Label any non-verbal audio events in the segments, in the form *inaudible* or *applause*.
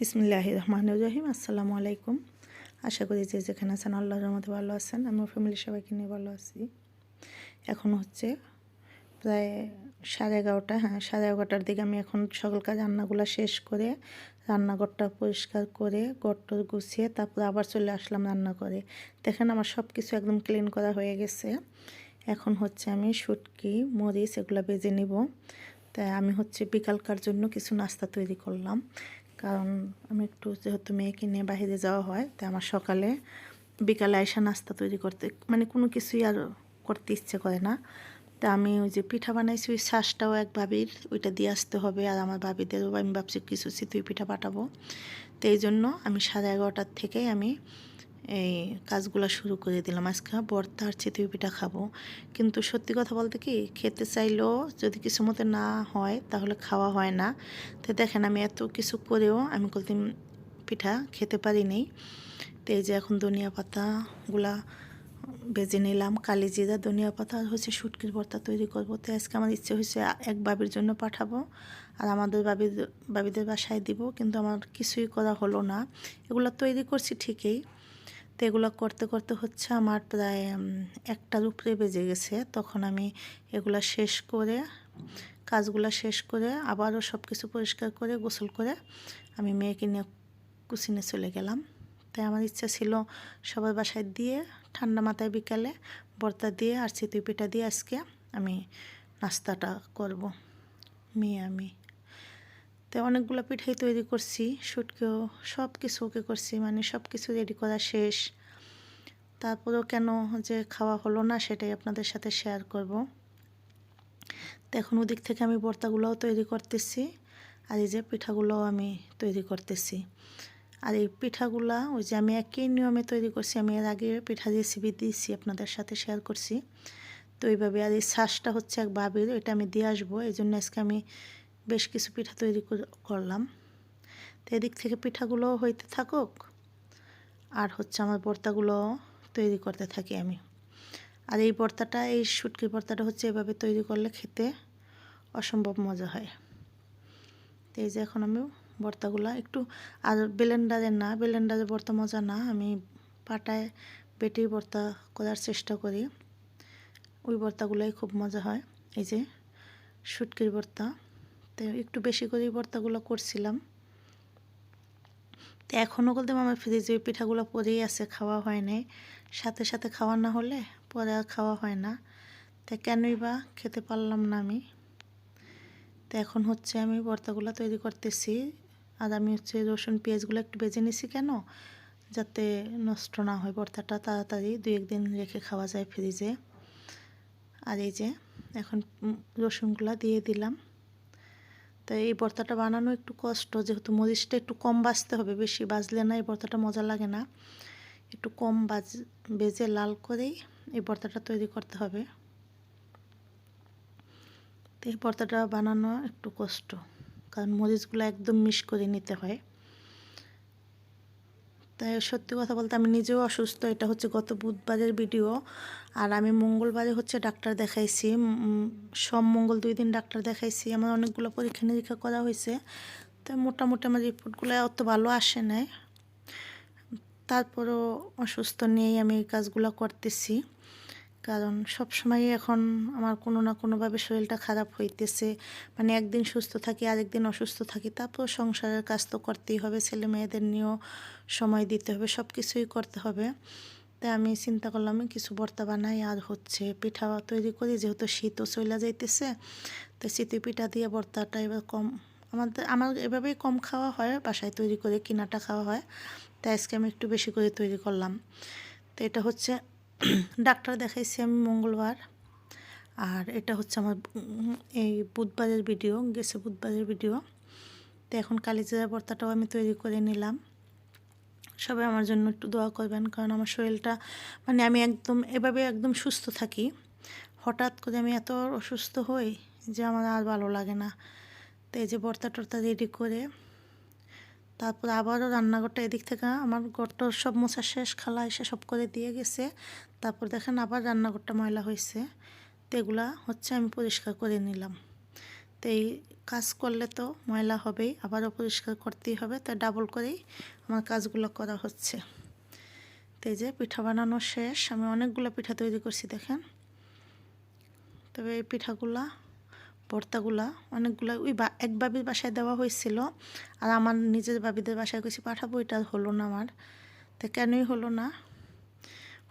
বিসমিল্লাহ রহমান রহিম আসসালামু আলাইকুম আশা করি যে যেখানে আছেন আল্লাহর মধ্যে ভালো আছেন। আমার ফ্যামিলির সবাইকে নিয়ে ভালো আছি। এখন হচ্ছে প্রায় সাড়ে এগারোটা হ্যাঁ সাড়ে এগারোটার দিকে আমি এখন সকল কাজ, রান্নাগুলো শেষ করে, রান্নাঘরটা পরিষ্কার করে গট্টর গুছিয়ে, তারপর আবার চলে আসলাম রান্না করে দেখেন আমার সব কিছু একদম ক্লিন করা হয়ে গেছে। এখন হচ্ছে আমি শুটকি, মরিচ এগুলো বেজে নিব। তাই আমি হচ্ছে বিকালকার জন্য কিছু নাস্তা তৈরি করলাম। কারণ আমি একটু যেহেতু মেয়েকে নিয়ে বাহিরে যাওয়া হয়, তাই আমার সকালে বিকালে আয়সা নাস্তা তৈরি করতে মানে কোনো কিছুই আর করতে ইচ্ছে করে না। তা আমি ওই যে পিঠা বানাইছি, ওই শ্বাসটাও এক ভাবির, ওইটা দিয়ে আসতে হবে। আর আমার ভাবিদেরও, আমি ভাবছি কিছু চিতুই পিঠা পাঠাবো। তো এই জন্য আমি সাড়ে এগারোটার থেকেই আমি এই কাজগুলো শুরু করে দিলাম। আজকে বর্তা আর চিতুই পিঠা খাব। কিন্তু সত্যি কথা বলতে কি, খেতে চাইলেও যদি কিছু মতে না হয়, তাহলে খাওয়া হয় না। তো দেখেন, আমি এত কিছু করেও আমি কলদিন পিঠা খেতে পারিনি। তো এই যে এখন ধনিয়া পাতাগুলা বেজে নিলাম, কালি জিরা, ধনিয়া পাতা হচ্ছে শুটকির ভর্তা তৈরি করব। তো আজকে আমার ইচ্ছে হয়েছে এক বাবির জন্য পাঠাবো আর আমাদের বাবির বাবিদের বাসায় দিব। কিন্তু আমার কিছুই করা হলো না। এগুলো তৈরি করছি ঠিকই। তো এগুলো করতে করতে হচ্ছে আমার প্রায় একটার উপরে বেজে গেছে। তখন আমি এগুলো শেষ করে, কাজগুলো শেষ করে আবারও সব কিছু পরিষ্কার করে, গোসল করে আমি মেয়েকে নিয়ে কুসিনে চলে গেলাম। তাই আমার ইচ্ছা ছিল সবার বাসায় দিয়ে, ঠান্ডা মাথায় বিকালে বর্তা দিয়ে আর চিতুই পিঠা দিয়ে আজকে আমি নাস্তাটা করব, মেয়ে আমি। তো অনেকগুলো পিঠাই তৈরি করছি, শুটকেও সব কিছু ওকে করছি মানে সব কিছু রেডি করা শেষ। তারপরেও কেন যে খাওয়া হলো না সেটাই আপনাদের সাথে শেয়ার করব। তো এখন ওদিক থেকে আমি বর্তাগুলোও তৈরি করতেছি, আর এই যে পিঠাগুলোও আমি তৈরি করতেছি। আর এই পিঠাগুলা, ওই যে আমি একই নিয়মে তৈরি করছি, আমি এর আগে পিঠা রেসিপি দিয়েছি, আপনাদের সাথে শেয়ার করছি। তো এইভাবে, আর এই শ্বাসটা হচ্ছে এক বাবির এটা আমি দিয়ে আসব এই জন্য আজকে আমি বেশ কিছু পিঠা তৈরি করলাম। তো এদিক থেকে পিঠাগুলো হইতে থাকুক, আর হচ্ছে আমার বর্তাগুলো তৈরি করতে থাকি আমি। আর এই বর্তাটা, এই শুটকির বর্তাটা হচ্ছে এভাবে তৈরি করলে খেতে অসম্ভব মজা হয়। তো এই যে এখন আমি বর্তাগুলো একটু, আর ব্লেন্ডারে না ব্লেন্ডারে বর্তা মজা না, আমি পাটায় বেটে বর্তা করার চেষ্টা করি। ওই বর্তাগুলোই খুব মজা হয়। এই যে শুটকির বর্তা। তো একটু বেশি করে ভর্তাগুলো করছিলাম। তো এখনও বলতে আমার ফ্রিজে পিঠাগুলো পরেই আছে খাওয়া হয় নাই। সাথে সাথে খাওয়া না হলে পরে আর খাওয়া হয় না। তা কেনই বা খেতে পারলাম না আমি। তো এখন হচ্ছে আমি ভর্তাগুলো তৈরি করতেছি। আর আমি হচ্ছে রসুন, পেঁয়াজগুলো একটু বেজে নিছি কেন? যাতে নষ্ট না হয় ভর্তাটা তাড়াতাড়ি দু একদিন রেখে খাওয়া যায় ফ্রিজে। আর এই যে, এখন রসুনগুলো দিয়ে দিলাম। তো এই ভর্তাটা বানানো একটু কষ্ট, যেহেতু মরিচটা একটু কম বাজতে হবে, বেশি বাজলে না এই ভর্তাটা মজা লাগে না। একটু কম বাজ, বেজে লাল করেই এই ভর্তাটা তৈরি করতে হবে। তো এই ভর্তাটা বানানো একটু কষ্ট, কারণ মরিচগুলো একদম মিশ করে নিতে হয়। তাই সত্যি কথা বলতে আমি নিজেও অসুস্থ। এটা হচ্ছে গত বুধবারের ভিডিও। আর আমি মঙ্গলবারে হচ্ছে ডাক্তার দেখাইছি। সব মঙ্গল দুই দিন ডাক্তার দেখাইছি। আমার অনেকগুলো পরীক্ষা নিরীক্ষা করা হয়েছে। তো মোটামুটি আমার রিপোর্টগুলো অত ভালো আসে নাই। তারপরও অসুস্থ নিয়েই আমি এই কাজগুলো করতেছি। কারণ সব সময় এখন আমার কোনো না কোনোভাবে শরীরটা খারাপ হইতেছে। মানে একদিন সুস্থ থাকি, আরেকদিন অসুস্থ থাকি তারপর সংসারের কাজ তো করতেই হবে, ছেলে মেয়েদের নিয়েও সময় দিতে হবে সব কিছুই করতে হবে। তাই আমি চিন্তা করলাম, কিছু ভর্তা বানাই, আর হচ্ছে পিঠা তৈরি করি, যেহেতু শীতও চলে যাইতেছে তো শীতে পিঠা দিয়ে ভর্তাটা এবার কম, আমাদের, আমার এভাবেই কম খাওয়া হয়, বাসায় তৈরি করে কিনাটা খাওয়া হয়, তাই আজকে আমি একটু বেশি করে তৈরি করলাম। তো এটা হচ্ছে *clears throat* ডাক্তার দেখাইছি আমি মঙ্গলবার। আর এটা হচ্ছে আমার এই বুধবারের ভিডিও, গেছে বুধবারের ভিডিও। তো এখন কালিজিরা ভর্তাটাও আমি তৈরি করে নিলাম। সবাই আমার জন্য একটু দোয়া করবেন, কারণ আমার শরীরটা মানে আমি একদম, এভাবে একদম সুস্থ থাকি। হঠাৎ করে আমি এত অসুস্থ হই যে আমার আর ভালো লাগে না। তো এই যে ভর্তা টর্তা রেডি করে তারপর আবারও রান্নাঘরটা এদিক থেকে আমার ঘরটা সব মোছা শেষ, খালা এসে সব করে দিয়ে গেছে। তারপর দেখেন আবার রান্নাঘরটা ময়লা হয়েছে তো এগুলা হচ্ছে আমি পরিষ্কার করে নিলাম। তো এই কাজ করলে তো ময়লা হবেই, আবারও পরিষ্কার করতেই হবে। তাই ডাবল করেই আমার কাজগুলো করা হচ্ছে। তো যে পিঠা বানানো শেষ। আমি অনেকগুলো পিঠা তৈরি করছি, দেখেন। তবে এই পিঠাগুলা ভর্তাগুলা, অনেকগুলা, ওই এক বাবির বাসায় দেওয়া হয়েছিল আর আমার নিজের বাবিদের বাসায় কিছু পাঠাবো, এটা হলো না আমার। তো কেনই হলো না?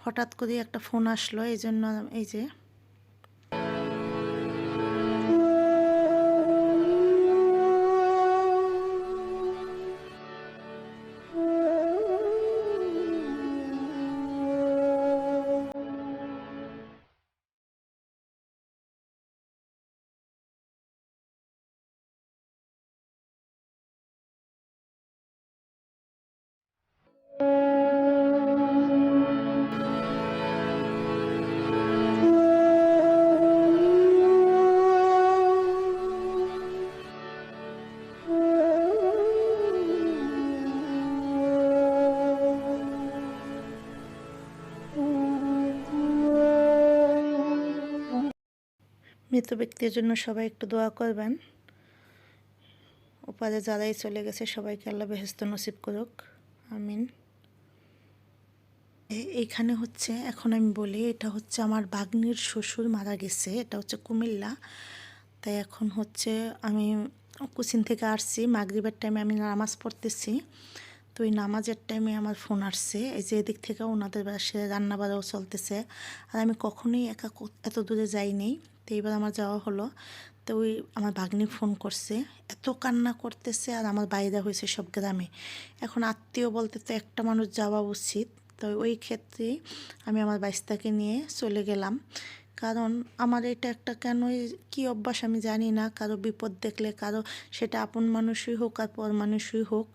হঠাৎ করে একটা ফোন আসলো এই জন্য এই যে মৃত ব্যক্তির জন্য সবাই একটু দোয়া করবেন। ওপারে যারাই চলে গেছে, সবাইকে আল্লাহ বেহেস্ত নসিব করুক। আমিন। এইখানে হচ্ছে, এখন আমি বলি, এটা হচ্ছে আমার বাগ্নির শ্বশুর মারা গেছে, এটা হচ্ছে কুমিল্লা। তাই এখন হচ্ছে আমি কুচিন থেকে আসছি, মাগরিবের টাইমে আমি নামাজ পড়তেছি। তো ওই নামাজের টাইমে আমার ফোন আসছে, এই যে এদিক থেকে ওনাদের বাসে রান্না বাড়াও চলতেছে। আর আমি কখনোই একা এত দূরে যাইনি। তো এইবার আমার যাওয়া হলো। তো ওই আমার ভাগ্নি ফোন করছে, এত কান্না করতেছে আর আমার বাইরে হয়েছে সব গ্রামে। এখন আত্মীয় বলতে তো একটা মানুষ যাওয়া উচিত। তো ওই ক্ষেত্রে আমি আমার বাইস্তাকে নিয়ে চলে গেলাম। কারণ আমার এটা একটা কেন কি অভ্যাস আমি জানি না। কারও বিপদ দেখলে কারও, সেটা আপন মানুষই হোক আর পর মানুষই হোক।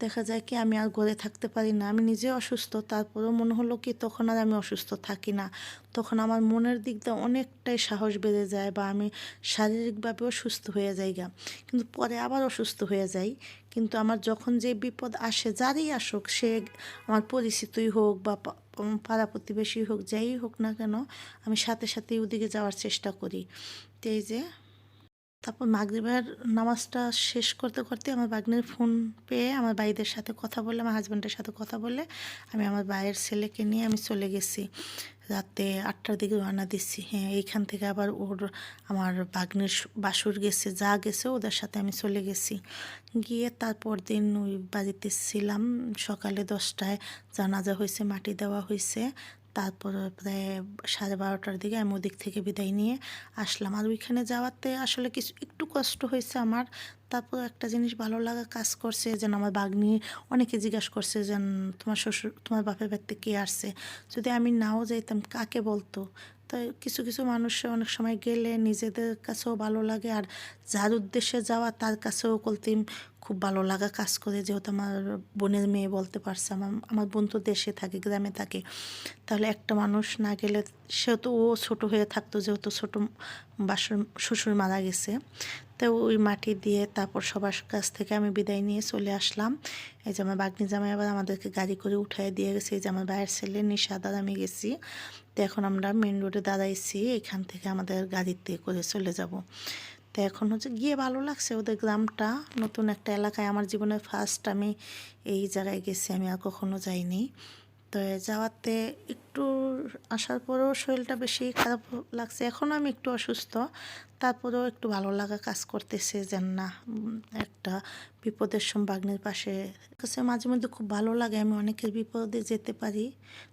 দেখা যায় কি আমি আর ঘরে থাকতে পারি না। আমি নিজে অসুস্থ, তারপরেও মনে হলো কি তখন আর আমি অসুস্থ থাকি না। তখন আমার মনের দিক দিয়ে অনেকটাই সাহস বেড়ে যায় বা আমি শারীরিকভাবেও সুস্থ হয়ে যাই গা। কিন্তু পরে আবার অসুস্থ হয়ে যাই। কিন্তু আমার যখন যে বিপদ আসে, যারই আসুক, সে আমার পরিচিতই হোক বা পাড়া প্রতিবেশী হোক, যাই হোক না কেন, আমি সাথে সাথে ওদিকে যাওয়ার চেষ্টা করি। তো এই যে তারপর মাগরিবের নামাজটা শেষ করতে করতে আমার বাগনের ফোন পেয়ে আমার ভাইদের সাথে কথা বলে আমার হাজব্যান্ডের সাথে কথা বলে আমি আমার ভাইয়ের ছেলেকে নিয়ে আমি চলে গেছি। রাতে আটটার দিকে রওনা দিচ্ছি। হ্যাঁ এইখান থেকে আবার ওর, আমার বাগনের বাসুর গেছে, যা গেছে ওদের সাথে আমি চলে গেছি। গিয়ে তারপর দিন ওই বাড়িতে ছিলাম। সকালে দশটায় জানাজা হয়েছে, মাটি দেওয়া হয়েছে। তারপর প্রায় সাড়ে বারোটার দিকে আমি ওদিক থেকে বিদায় নিয়ে আসলাম। আর ওইখানে যাওয়াতে আসলে কিছু, একটু কষ্ট হয়েছে আমার। তারপর একটা জিনিস ভালো লাগা কাজ করছে, যেন আমার বাগনি অনেকে জিজ্ঞাসা করছে যেন তোমার শ্বশুর, তোমার বাপের বাড়িতে কে আসছে? যদি আমি নাও যাইতাম, কাকে বলতো? তাই কিছু কিছু মানুষ অনেক সময় গেলে নিজেদের কাছেও ভালো লাগে। আর যার উদ্দেশ্যে যাওয়া, তার কাছেও কলতিম খুব ভালো লাগা কাজ করে, যেহেতু আমার বোনের মেয়ে বলতে পারছে, আমার আমার বোন তো দেশে থাকে, গ্রামে থাকে। তাহলে একটা মানুষ না গেলে সেহেতু ও ছোটো হয়ে থাকতো, যেহেতু ছোটো বাসুর, শ্বশুর মারা গেছে। তো ওই মাটি দিয়ে তারপর সবার কাছ থেকে আমি বিদায় নিয়ে চলে আসলাম। এই যে আমার বাগনি জামাই আবার আমাদেরকে গাড়ি করে উঠাই দিয়ে গেছে, এই যে আমার ভাইয়ের ছেলে নিশাদার আমি গেছি। তো এখন আমরা মেন রোডে দাঁড়াইছি, এখান থেকে আমাদের গাড়িতে করে চলে যাব। তো এখন হচ্ছে গিয়ে ভালো লাগছে ওদের গ্রামটা। নতুন একটা এলাকায় আমার জীবনের ফার্স্ট আমি এই জায়গায় গেছি, আমি আর কখনো যাইনি। তো যাওয়াতে একটু আসার পরেও শরীরটা বেশি খারাপ লাগছে এখনও আমি একটু অসুস্থ। তারপরেও একটু ভালো লাগা কাজ করতেছে যেন না একটা বিপদের সময় বাগ্নের পাশে। কাছে মাঝে মধ্যে খুব ভালো লাগে, আমি অনেকের বিপদে যেতে পারি।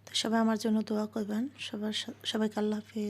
তো সবাই আমার জন্য দোয়া করবেন, সবার সবাইকে আল্লাহ হাফেজ।